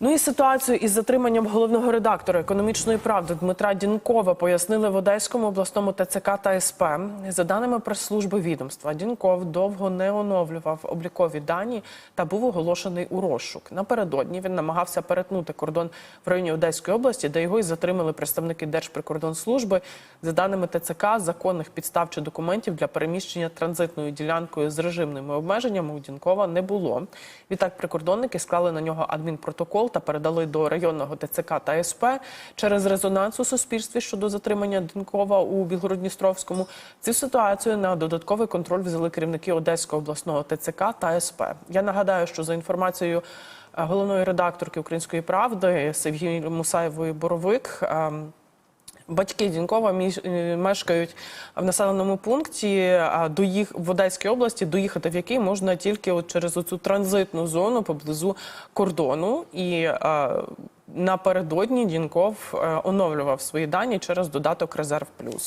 Ну і ситуацію із затриманням головного редактора економічної правди Дмитра Дінкова пояснили в Одеському обласному ТЦК та СП. За даними прес-служби відомства, Дінков довго не оновлював облікові дані та був оголошений у розшук. Напередодні він намагався перетнути кордон в районі Одеської області, де його і затримали представники Держприкордонслужби. За даними ТЦК, законних підстав чи документів для переміщення транзитною ділянкою з режимними обмеженнями у Дінкова не було. Відтак прикордонники склали на нього адмінпротокол та передали до районного ТЦК та СП через резонанс у суспільстві щодо затримання Денкова у Білгородністровському. Цю ситуацію на додатковий контроль взяли керівники Одеського обласного ТЦК та СП. Я нагадаю, що за інформацією е, головної редакторки Української правди Севгії Мусаєвої Боровик. Батьки Дінкова між- е, мешкають в населеному пункті а до їх в Одеській області, доїхати в який можна тільки от через оцю транзитну зону поблизу кордону. І А, напередодні Дінков е, оновлював свої дані через додаток Резерв Плюс.